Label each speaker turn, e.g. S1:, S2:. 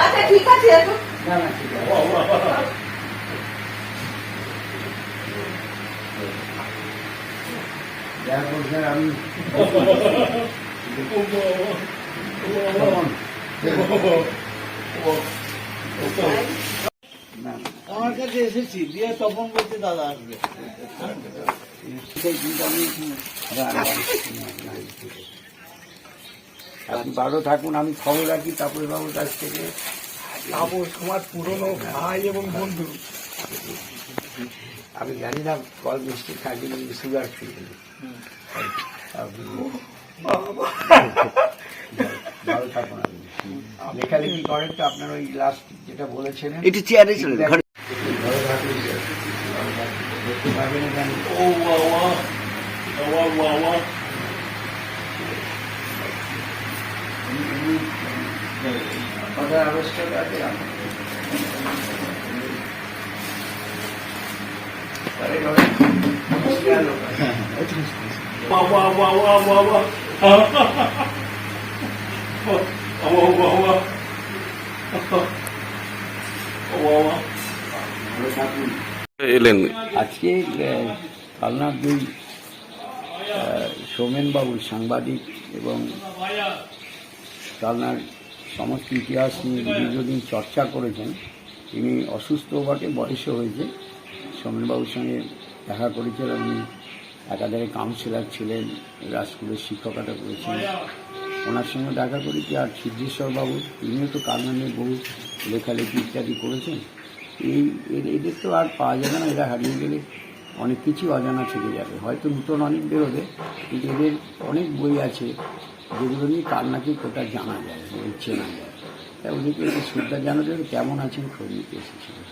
S1: আচ্ছা ঠিক আছে।
S2: না না ঠিক আছে দেখা করছেন আমি তখন না
S3: আমার কাছে এসেছি দিয়ে তখন বলছে দাদা আসবে।
S2: আপনি ভালো থাকুন আমি খবর রাখি তারপরে বাবুর কাছ থেকে।
S4: তাপস তোমার পুরনো ভাই এবং বন্ধু।
S2: আমি জানি না কল মিষ্টি কিন্তু সুগার ফ্রি ভালো থাকুন। আপনি লেখালেখি করেন তো আপনার ওই লাস্ট যেটা বলেছেন
S3: একটু চেয়ারে চলে ঘরে
S4: ও
S2: আছে আরে বাবা, গেল।
S4: বাবা বাবা বাবা
S5: এলেন।
S2: আজকে কালনার দুই সৌমেনবাবু সাংবাদিক এবং কালনার সমস্ত ইতিহাস নিয়ে দীর্ঘদিন চর্চা করেছেন। তিনি অসুস্থ বটে বয়সও হয়েছে। সৌমেনবাবুর সঙ্গে দেখা করেছিলেন উনি একাধারে কাউন্সিলর ছিলেন রাজস্কুলের শিক্ষকতা করেছেন। ওনার সঙ্গে দেখা করেছি আর সিদ্ধেশ্বরবাবু, তিনিও তো নিয়ে বহু লেখালেখি ইত্যাদি করেছেন। এই এদের তো আর পাওয়া যাবে না, এরা হারিয়ে গেলে অনেক কিছু অজানা থেকে যাবে। হয়তো নতুন অনেক বেরোবে, কিন্তু এদের অনেক বই আছে যেগুলো নিয়ে কার নাকি কোটা জানা যায় ইচ্ছে না যায়। তা ওদেরকে শ্রদ্ধা জানাতে কেমন আছেন খোঁজ নিতে এসেছিলেন।